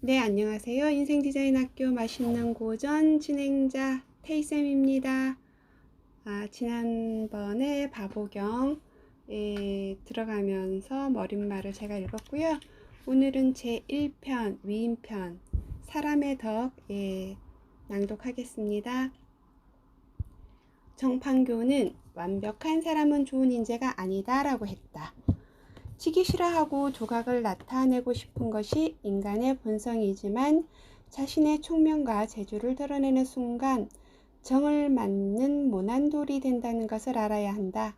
네, 안녕하세요. 인생디자인학교 맛있는 고전 진행자 테이쌤입니다. 아, 지난번에 바보경에 들어가면서 머릿말을 제가 읽었고요. 오늘은 제 1편 위인편 사람의 덕 예, 낭독하겠습니다. 정판교는 완벽한 사람은 좋은 인재가 아니다 라고 했다. 치기 싫어하고 조각을 나타내고 싶은 것이 인간의 본성이지만 자신의 총명과 재주를 드러내는 순간 정을 맞는 모난돌이 된다는 것을 알아야 한다.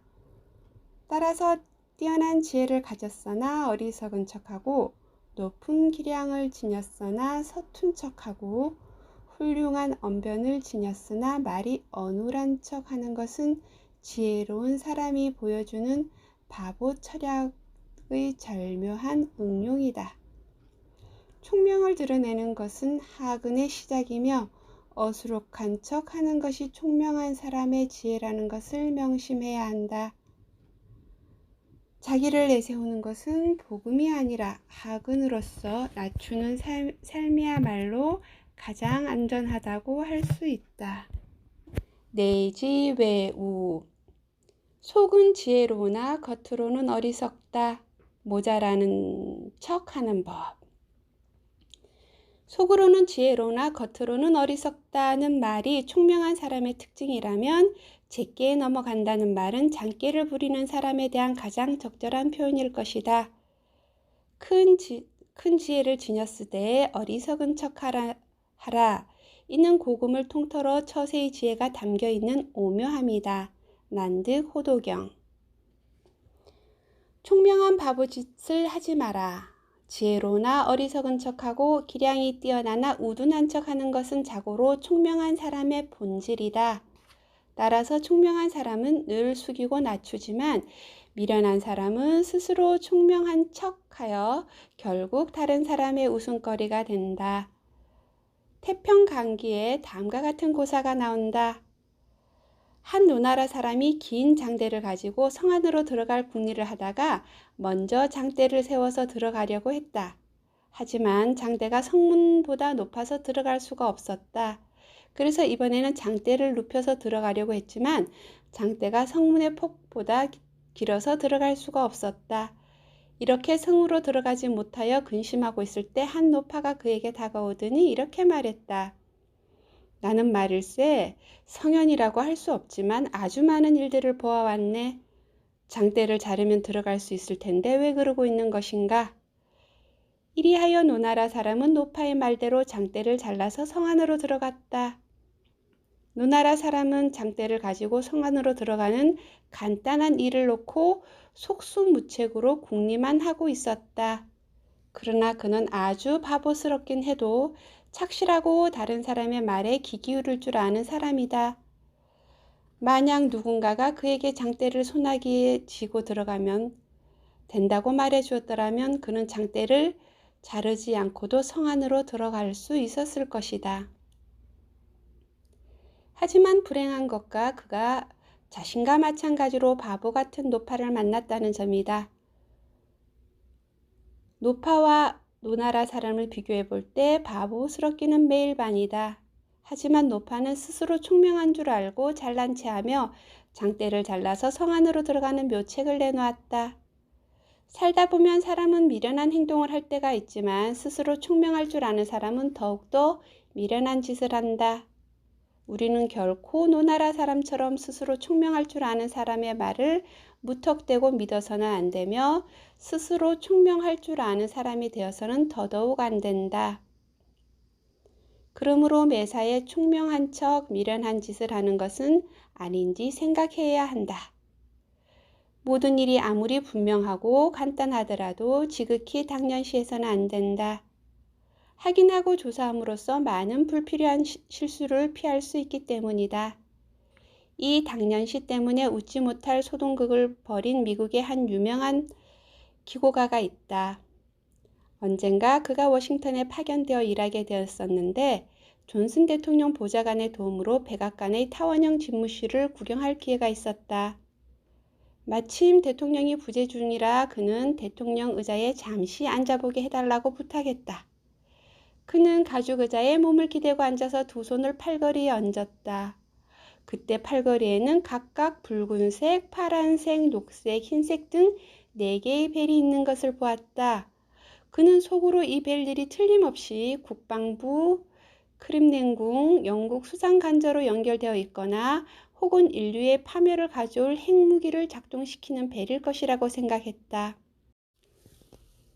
따라서 뛰어난 지혜를 가졌으나 어리석은 척하고 높은 기량을 지녔으나 서툰 척하고 훌륭한 언변을 지녔으나 말이 어눌한 척하는 것은 지혜로운 사람이 보여주는 바보 철학 의 절묘한 응용이다. 총명을 드러내는 것은 하근의 시작이며 어수룩한 척 하는 것이 총명한 사람의 지혜라는 것을 명심해야 한다. 자기를 내세우는 것은 복음이 아니라 하근으로서 낮추는 삶, 삶이야말로 가장 안전하다고 할 수 있다. 내지 외우 속은 지혜로우나 겉으로는 어리석다. 모자라는 척 하는 법. 속으로는 지혜로우나 겉으로는 어리석다는 말이 총명한 사람의 특징이라면 제게에 넘어간다는 말은 장깨를 부리는 사람에 대한 가장 적절한 표현일 것이다. 큰, 지, 큰 지혜를 지녔으되 어리석은 척 하라, 하라. 이는 고금을 통틀어 처세의 지혜가 담겨 있는 오묘함이다. 난득 호도경 총명한 바보짓을 하지 마라. 지혜로나 어리석은 척하고 기량이 뛰어나나 우둔한 척하는 것은 자고로 총명한 사람의 본질이다. 따라서 총명한 사람은 늘 숙이고 낮추지만 미련한 사람은 스스로 총명한 척하여 결국 다른 사람의 웃음거리가 된다. 태평 강기에 다음과 같은 고사가 나온다. 한 노나라 사람이 긴 장대를 가지고 성 안으로 들어갈 궁리를 하다가 먼저 장대를 세워서 들어가려고 했다. 하지만 장대가 성문보다 높아서 들어갈 수가 없었다. 그래서 이번에는 장대를 눕혀서 들어가려고 했지만 장대가 성문의 폭보다 길어서 들어갈 수가 없었다. 이렇게 성으로 들어가지 못하여 근심하고 있을 때 한 노파가 그에게 다가오더니 이렇게 말했다. 나는 말일세 성현이라고 할 수 없지만 아주 많은 일들을 보아왔네. 장대를 자르면 들어갈 수 있을 텐데 왜 그러고 있는 것인가? 이리하여 노나라 사람은 노파의 말대로 장대를 잘라서 성 안으로 들어갔다. 노나라 사람은 장대를 가지고 성 안으로 들어가는 간단한 일을 놓고 속수무책으로 궁리만 하고 있었다. 그러나 그는 아주 바보스럽긴 해도 착실하고 다른 사람의 말에 귀 기울일 줄 아는 사람이다. 만약 누군가가 그에게 장대를 소나기에 쥐고 들어가면 된다고 말해 주었더라면 그는 장대를 자르지 않고도 성 안으로 들어갈 수 있었을 것이다. 하지만 불행한 것과 그가 자신과 마찬가지로 바보 같은 노파를 만났다는 점이다. 노파와 노나라 사람을 비교해 볼 때 바보스럽기는 매일 반이다. 하지만 노파는 스스로 총명한 줄 알고 잘난 체하며 장대를 잘라서 성 안으로 들어가는 묘책을 내놓았다. 살다 보면 사람은 미련한 행동을 할 때가 있지만 스스로 총명할 줄 아는 사람은 더욱더 미련한 짓을 한다. 우리는 결코 노나라 사람처럼 스스로 총명할 줄 아는 사람의 말을 무턱대고 믿어서는 안 되며 스스로 총명할 줄 아는 사람이 되어서는 더더욱 안 된다. 그러므로 매사에 총명한 척 미련한 짓을 하는 것은 아닌지 생각해야 한다. 모든 일이 아무리 분명하고 간단하더라도 지극히 당연시해서는 안 된다. 확인하고 조사함으로써 많은 불필요한 실수를 피할 수 있기 때문이다. 이 당년시 때문에 웃지 못할 소동극을 벌인 미국의 한 유명한 기고가가 있다. 언젠가 그가 워싱턴에 파견되어 일하게 되었었는데 존슨 대통령 보좌관의 도움으로 백악관의 타원형 집무실을 구경할 기회가 있었다. 마침 대통령이 부재 중이라 그는 대통령 의자에 잠시 앉아보게 해달라고 부탁했다. 그는 가죽 의자에 몸을 기대고 앉아서 두 손을 팔걸이에 얹었다. 그때 팔걸이에는 각각 붉은색, 파란색, 녹색, 흰색 등네 개의 벨이 있는 것을 보았다. 그는 속으로 이 벨들이 틀림없이 국방부, 크림냉궁, 영국 수상간저로 연결되어 있거나 혹은 인류의 파멸을 가져올 핵무기를 작동시키는 벨일 것이라고 생각했다.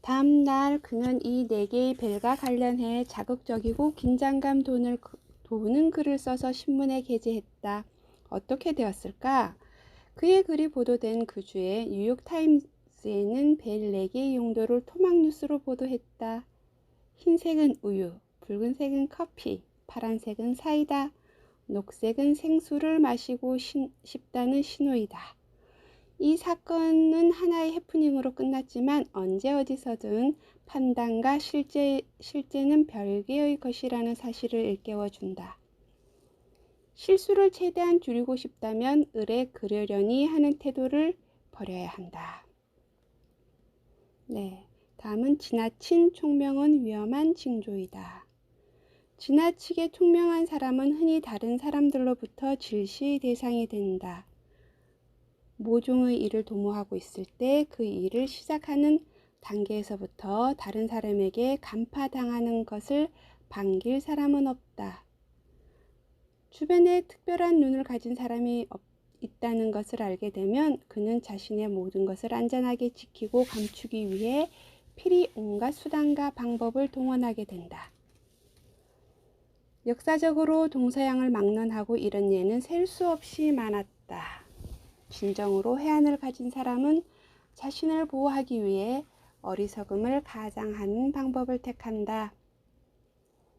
다음 날 그는 이 네 개의 벨과 관련해 자극적이고 긴장감 도는, 도는 글을 써서 신문에 게재했다. 어떻게 되었을까? 그의 글이 보도된 그 주에 뉴욕타임스에는 벨 4개의 용도를 토막뉴스로 보도했다. 흰색은 우유, 붉은색은 커피, 파란색은 사이다, 녹색은 생수를 마시고 싶다는 신호이다. 이 사건은 하나의 해프닝으로 끝났지만 언제 어디서든 판단과 실제, 실제는 별개의 것이라는 사실을 일깨워 준다. 실수를 최대한 줄이고 싶다면 을에 그러려니 하는 태도를 버려야 한다. 네, 다음은 지나친 총명은 위험한 징조이다. 지나치게 총명한 사람은 흔히 다른 사람들로부터 질시의 대상이 된다. 모종의 일을 도모하고 있을 때 그 일을 시작하는 단계에서부터 다른 사람에게 간파당하는 것을 반길 사람은 없다. 주변에 특별한 눈을 가진 사람이 없, 있다는 것을 알게 되면 그는 자신의 모든 것을 안전하게 지키고 감추기 위해 필히 온갖 수단과 방법을 동원하게 된다. 역사적으로 동서양을 막론하고 이런 예는 셀 수 없이 많았다. 진정으로 해안을 가진 사람은 자신을 보호하기 위해 어리석음을 가장하는 방법을 택한다.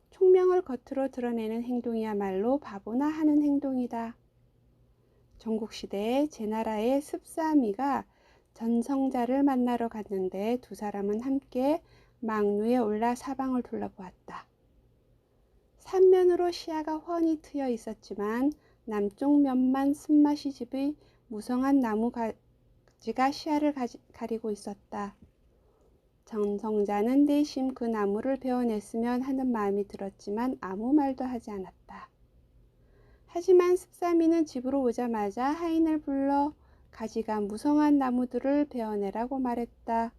총명을 겉으로 드러내는 행동이야말로 바보나 하는 행동이다. 전국시대에 제 나라의 습사미가 전성자를 만나러 갔는데 두 사람은 함께 망루에 올라 사방을 둘러보았다. 삼면으로 시야가 훤히 트여 있었지만 남쪽 면만 쓴맛이 집의 무성한 나무 가지가 시야를 가리고 있었다. 정성자는 내심 그 나무를 베어냈으면 하는 마음이 들었지만 아무 말도 하지 않았다. 하지만 습사미는 집으로 오자마자 하인을 불러 가지가 무성한 나무들을 베어내라고 말했다.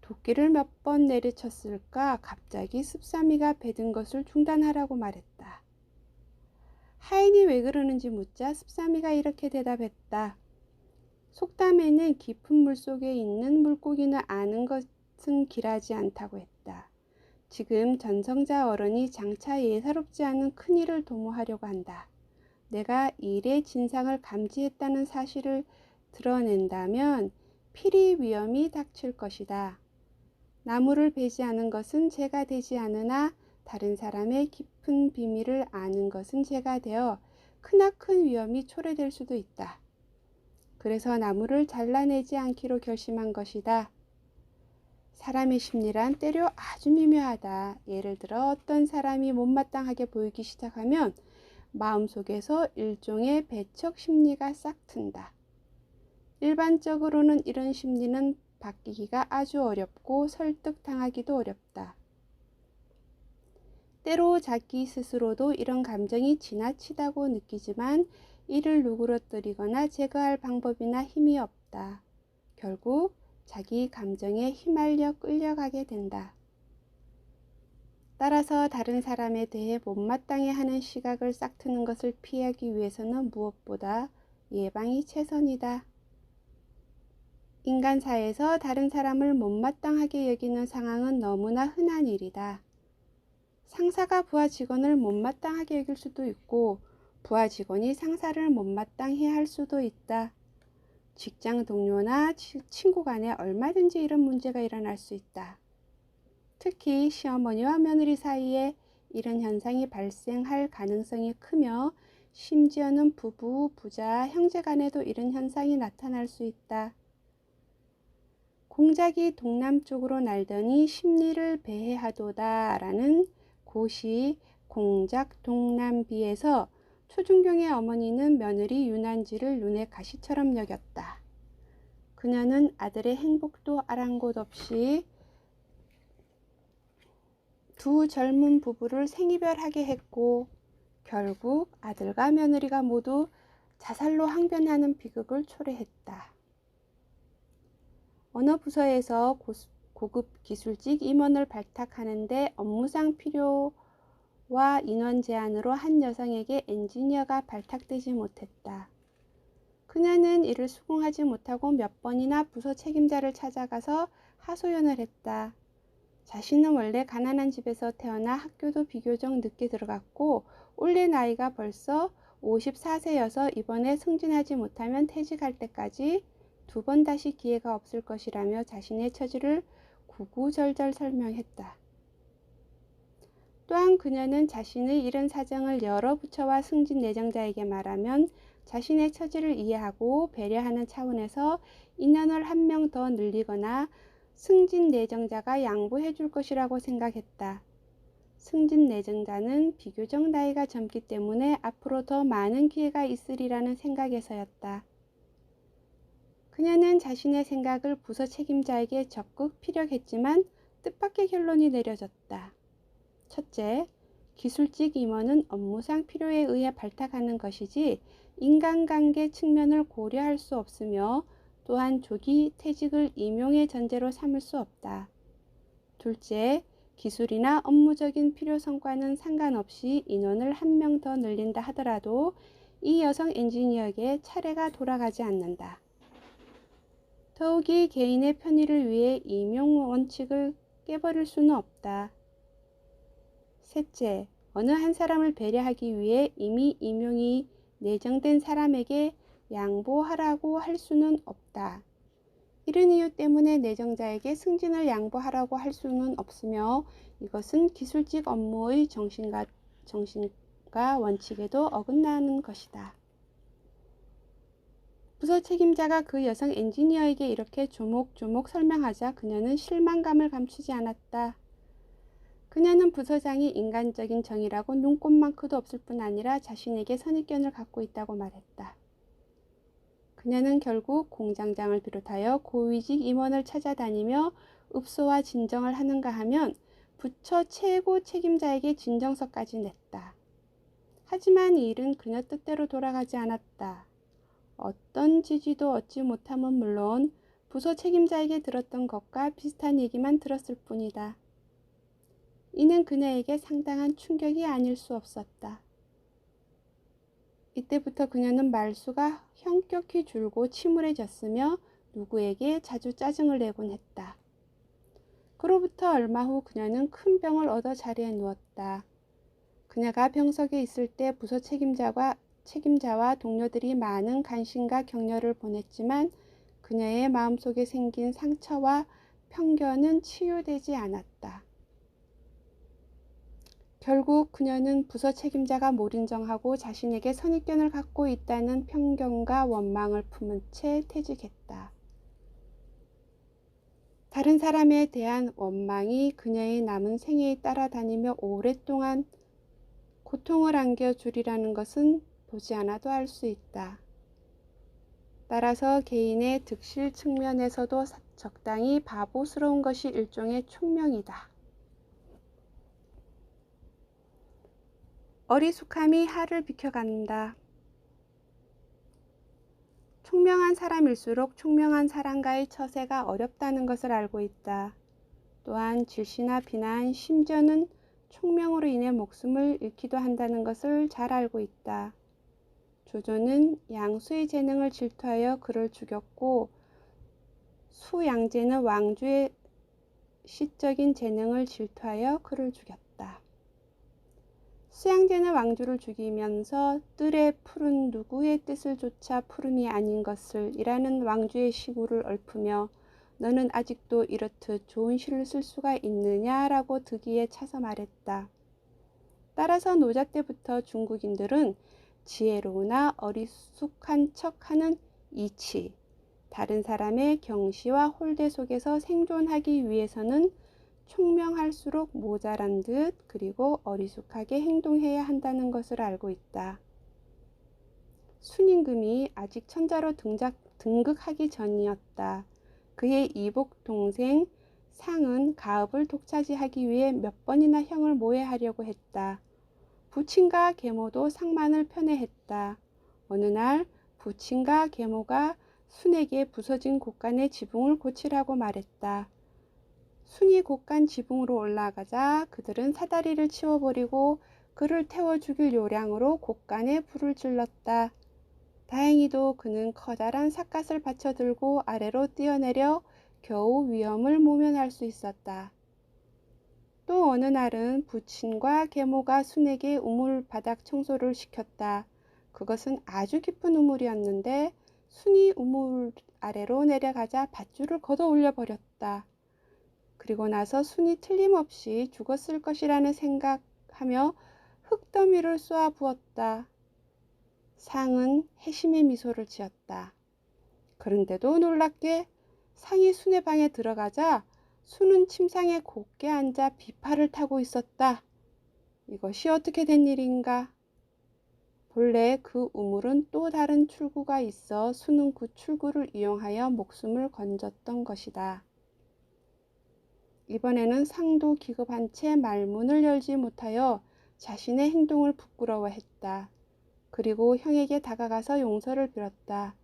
도끼를 몇 번 내리쳤을까 갑자기 습사미가 베든 것을 중단하라고 말했다. 하인이 왜 그러는지 묻자 습사미가 이렇게 대답했다. 속담에는 깊은 물 속에 있는 물고기는 아는 것 은 길하지 않다고 했다. 지금 전성자 어른이 장차 예사롭지 않은 큰 일을 도모하려고 한다. 내가 일의 진상을 감지했다는 사실을 드러낸다면 필히 위험이 닥칠 것이다. 나무를 베지 않은 것은 죄가 되지 않으나 다른 사람의 깊은 비밀을 아는 것은 죄가 되어 크나큰 위험이 초래될 수도 있다. 그래서 나무를 잘라내지 않기로 결심한 것이다. 사람의 심리란 때려 아주 미묘하다. 예를 들어 어떤 사람이 못마땅하게 보이기 시작하면 마음속에서 일종의 배척 심리가 싹 튼다. 일반적으로는 이런 심리는 바뀌기가 아주 어렵고 설득당하기도 어렵다. 때로 자기 스스로도 이런 감정이 지나치다고 느끼지만 이를 누그러뜨리거나 제거할 방법이나 힘이 없다. 결국 자기 감정에 휘말려 끌려가게 된다. 따라서 다른 사람에 대해 못마땅해 하는 시각을 싹트는 것을 피하기 위해서는 무엇보다 예방이 최선이다. 인간사에서 다른 사람을 못마땅하게 여기는 상황은 너무나 흔한 일이다. 상사가 부하 직원을 못마땅하게 여길 수도 있고 부하 직원이 상사를 못마땅해 할 수도 있다. 직장 동료나 친구 간에 얼마든지 이런 문제가 일어날 수 있다. 특히 시어머니와 며느리 사이에 이런 현상이 발생할 가능성이 크며 심지어는 부부, 부자, 형제 간에도 이런 현상이 나타날 수 있다. 공작이 동남쪽으로 날더니 심리를 배회하도다 라는 고시 공작 동남비에서 초중경의 어머니는 며느리 유난지를 눈의 가시처럼 여겼다. 그녀는 아들의 행복도 아랑곳 없이 두 젊은 부부를 생이별하게 했고 결국 아들과 며느리가 모두 자살로 항변하는 비극을 초래했다. 어느 부서에서 고급 기술직 임원을 발탁하는데 업무상 필요 와 인원 제한으로 한 여성에게 엔지니어가 발탁되지 못했다. 그녀는 이를 수긍하지 못하고 몇 번이나 부서 책임자를 찾아가서 하소연을 했다. 자신은 원래 가난한 집에서 태어나 학교도 비교적 늦게 들어갔고 올해 나이가 벌써 54세여서 이번에 승진하지 못하면 퇴직할 때까지 두 번 다시 기회가 없을 것이라며 자신의 처지를 구구절절 설명했다. 또한 그녀는 자신의 이런 사정을 여러 부처와 승진 내정자에게 말하면 자신의 처지를 이해하고 배려하는 차원에서 인원을 한 명 더 늘리거나 승진 내정자가 양보해 줄 것이라고 생각했다. 승진 내정자는 비교적 나이가 젊기 때문에 앞으로 더 많은 기회가 있으리라는 생각에서였다. 그녀는 자신의 생각을 부서 책임자에게 적극 피력했지만 뜻밖의 결론이 내려졌다. 첫째, 기술직 임원은 업무상 필요에 의해 발탁하는 것이지 인간관계 측면을 고려할 수 없으며 또한 조기 퇴직을 임용의 전제로 삼을 수 없다. 둘째, 기술이나 업무적인 필요 성과는 상관없이 인원을 한 명 더 늘린다 하더라도 이 여성 엔지니어에게 차례가 돌아가지 않는다. 더욱이 개인의 편의를 위해 임용 원칙을 깨버릴 수는 없다. 셋째, 어느 한 사람을 배려하기 위해 이미 임용이 내정된 사람에게 양보하라고 할 수는 없다. 이런 이유 때문에 내정자에게 승진을 양보하라고 할 수는 없으며 이것은 기술직 업무의 정신과, 정신과 원칙에도 어긋나는 것이다. 부서 책임자가 그 여성 엔지니어에게 이렇게 조목조목 설명하자 그녀는 실망감을 감추지 않았다. 그녀는 부서장이 인간적인 정의라고 눈꼽만큼도 없을 뿐 아니라 자신에게 선입견을 갖고 있다고 말했다. 그녀는 결국 공장장을 비롯하여 고위직 임원을 찾아다니며 읍소와 진정을 하는가 하면 부처 최고 책임자에게 진정서까지 냈다. 하지만 이 일은 그녀 뜻대로 돌아가지 않았다. 어떤 지지도 얻지 못함은 물론 부서 책임자에게 들었던 것과 비슷한 얘기만 들었을 뿐이다. 이는 그녀에게 상당한 충격이 아닐 수 없었다. 이때부터 그녀는 말수가 현격히 줄고 침울해졌으며 누구에게 자주 짜증을 내곤 했다. 그로부터 얼마 후 그녀는 큰 병을 얻어 자리에 누웠다. 그녀가 병석에 있을 때 부서 책임자와 책임자와 동료들이 많은 관심과 격려를 보냈지만 그녀의 마음속에 생긴 상처와 편견은 치유되지 않았다. 결국 그녀는 부서 책임자가 몰인정하고 자신에게 선입견을 갖고 있다는 편견과 원망을 품은 채 퇴직했다. 다른 사람에 대한 원망이 그녀의 남은 생애에 따라다니며 오랫동안 고통을 안겨주리라는 것은 보지 않아도 알 수 있다. 따라서 개인의 득실 측면에서도 적당히 바보스러운 것이 일종의 총명이다. 어리숙함이 하를 비켜간다. 총명한 사람일수록 총명한 사람과의 처세가 어렵다는 것을 알고 있다. 또한 질시나 비난, 심지어는 총명으로 인해 목숨을 잃기도 한다는 것을 잘 알고 있다. 조조는 양수의 재능을 질투하여 그를 죽였고 수양제는 왕주의 시적인 재능을 질투하여 그를 죽였다. 수양제는 왕주를 죽이면서 뜰에 푸른 누구의 뜻을 조차 푸름이 아닌 것을 이라는 왕주의 시구를 얽으며 너는 아직도 이렇듯 좋은 시를 쓸 수가 있느냐라고 득이에 차서 말했다. 따라서 노자 때부터 중국인들은 지혜로우나 어리숙한 척하는 이치, 다른 사람의 경시와 홀대 속에서 생존하기 위해서는 총명할수록 모자란 듯 그리고 어리숙하게 행동해야 한다는 것을 알고 있다. 순임금이 아직 천자로 등작, 등극하기 전이었다. 그의 이복 동생 상은 가업을 독차지하기 위해 몇 번이나 형을 모해하려고 했다. 부친과 계모도 상만을 편애했다. 어느 날 부친과 계모가 순에게 부서진 곡간의 지붕을 고치라고 말했다. 순이 곡간 지붕으로 올라가자 그들은 사다리를 치워버리고 그를 태워 죽일 요량으로 곡간에 불을 질렀다. 다행히도 그는 커다란 삿갓을 받쳐들고 아래로 뛰어내려 겨우 위험을 모면할 수 있었다. 또 어느 날은 부친과 계모가 순에게 우물 바닥 청소를 시켰다. 그것은 아주 깊은 우물이었는데 순이 우물 아래로 내려가자 밧줄을 걷어 올려 버렸다. 그리고 나서 순이 틀림없이 죽었을 것이라는 생각하며 흙더미를 쏘아 부었다. 상은 해심의 미소를 지었다. 그런데도 놀랍게 상이 순의 방에 들어가자 순은 침상에 곧게 앉아 비파를 타고 있었다. 이것이 어떻게 된 일인가? 본래 그 우물은 또 다른 출구가 있어 순은 그 출구를 이용하여 목숨을 건졌던 것이다. 이번에는 상도 기급한 채 말문을 열지 못하여 자신의 행동을 부끄러워했다. 그리고 형에게 다가가서 용서를 빌었다.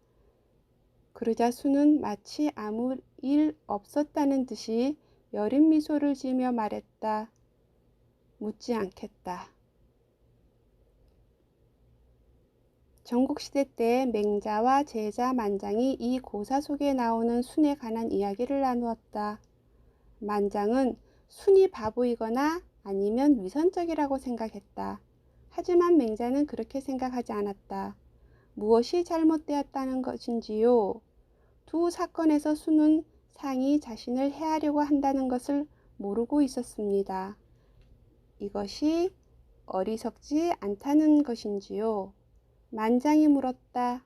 그러자 수는 마치 아무 일 없었다는 듯이 여린 미소를 지으며 말했다. 묻지 않겠다. 전국시대 때 맹자와 제자 만장이 이 고사 속에 나오는 순에 관한 이야기를 나누었다. 만장은 순이 바보이거나 아니면 위선적이라고 생각했다. 하지만 맹자는 그렇게 생각하지 않았다. 무엇이 잘못되었다는 것인지요? 두 사건에서 순은 상이 자신을 해하려고 한다는 것을 모르고 있었습니다. 이것이 어리석지 않다는 것인지요? 만장이 물었다.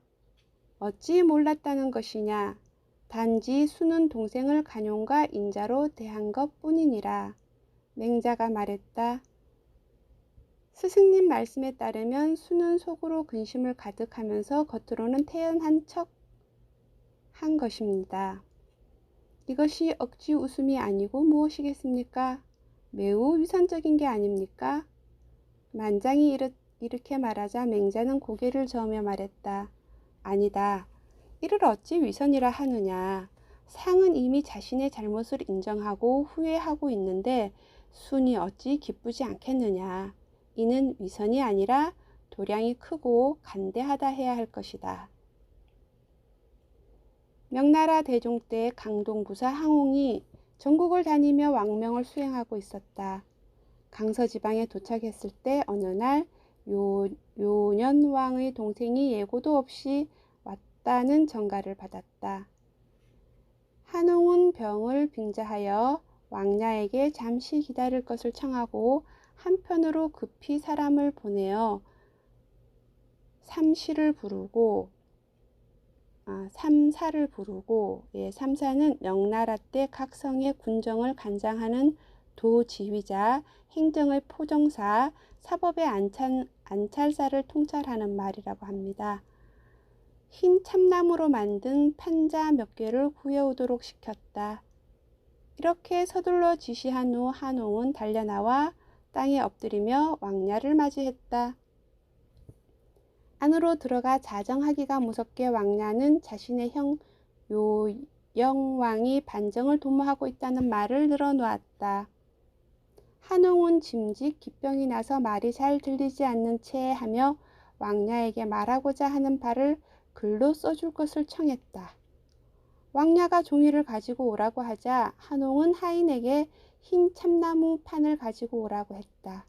어찌 몰랐다는 것이냐? 단지 수는 동생을 간용과 인자로 대한 것 뿐이니라. 맹자가 말했다. 스승님 말씀에 따르면 수는 속으로 근심을 가득하면서 겉으로는 태연한 척 한 것입니다. 이것이 억지 웃음이 아니고 무엇이겠습니까? 매우 위선적인 게 아닙니까? 만장이 이렇게 말하자 맹자는 고개를 저으며 말했다. 아니다. 이를 어찌 위선이라 하느냐. 상은 이미 자신의 잘못을 인정하고 후회하고 있는데 순이 어찌 기쁘지 않겠느냐. 이는 위선이 아니라 도량이 크고 간대하다 해야 할 것이다. 명나라 대종 때 강동부사 항홍이 전국을 다니며 왕명을 수행하고 있었다. 강서 지방에 도착했을 때 어느 날 요, 요년왕의 동생이 예고도 없이 왔다는 전가를 받았다. 한홍은 병을 빙자하여 왕냐에게 잠시 기다릴 것을 청하고 한편으로 급히 사람을 보내어 삼시를 부르고 아, 삼사를 부르고 예, 삼사는 명나라 때 각 성의 군정을 관장하는 도지휘자, 행정의 포정사, 사법의 안찬, 안찰사를 통찰하는 말이라고 합니다. 흰 참나무로 만든 판자 몇 개를 구해오도록 시켰다. 이렇게 서둘러 지시한 후 한홍은 달려나와 땅에 엎드리며 왕냐를 맞이했다. 안으로 들어가 자정하기가 무섭게 왕냐는 자신의 형 요영왕이 반정을 도모하고 있다는 말을 늘어놓았다. 한홍은 짐짓 기병이 나서 말이 잘 들리지 않는 채 하며 왕냐에게 말하고자 하는 바를 글로 써줄 것을 청했다. 왕냐가 종이를 가지고 오라고 하자 한홍은 하인에게 흰 참나무 판을 가지고 오라고 했다.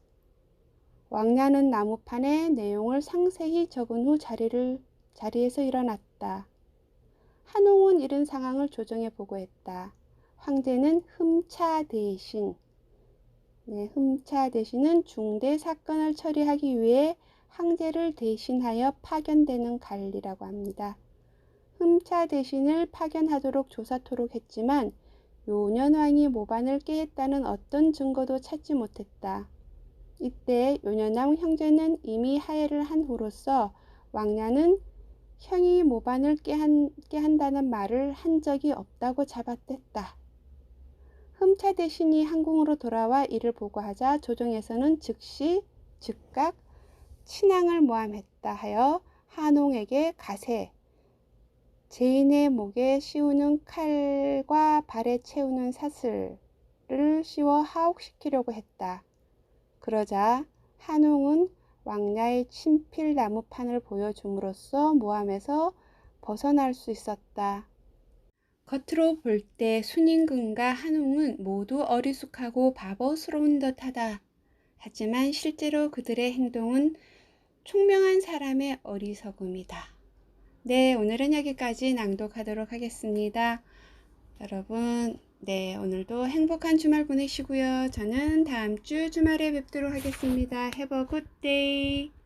왕냐는 나무판에 내용을 상세히 적은 후 자리를, 자리에서 일어났다. 한홍은 이런 상황을 조정해 보고했다. 황제는 흠차 대신, 네, 흠차 대신은 중대 사건을 처리하기 위해 황제를 대신하여 파견되는 관리라고 합니다. 흠차 대신을 파견하도록 조사토록 했지만 요년왕이 모반을 깨했다는 어떤 증거도 찾지 못했다. 이때 요년왕 형제는 이미 하해를 한 후로서 왕냐는 형이 모반을 깨한, 깨한다는 말을 한 적이 없다고 잡아댔다. 흠차 대신이 항공으로 돌아와 이를 보고하자 조정에서는 즉시 즉각 친항을 모함했다 하여 한홍에게 가세 제인의 목에 씌우는 칼과 발에 채우는 사슬을 씌워 하옥시키려고 했다. 그러자 한홍은 왕야의 친필 나무판을 보여줌으로써 모함에서 벗어날 수 있었다. 겉으로 볼 때 순임금과 한웅은 모두 어리숙하고 바보스러운 듯하다. 하지만 실제로 그들의 행동은 총명한 사람의 어리석음이다. 네, 오늘은 여기까지 낭독하도록 하겠습니다. 여러분, 네, 오늘도 행복한 주말 보내시고요. 저는 다음 주 주말에 뵙도록 하겠습니다. Have a good day.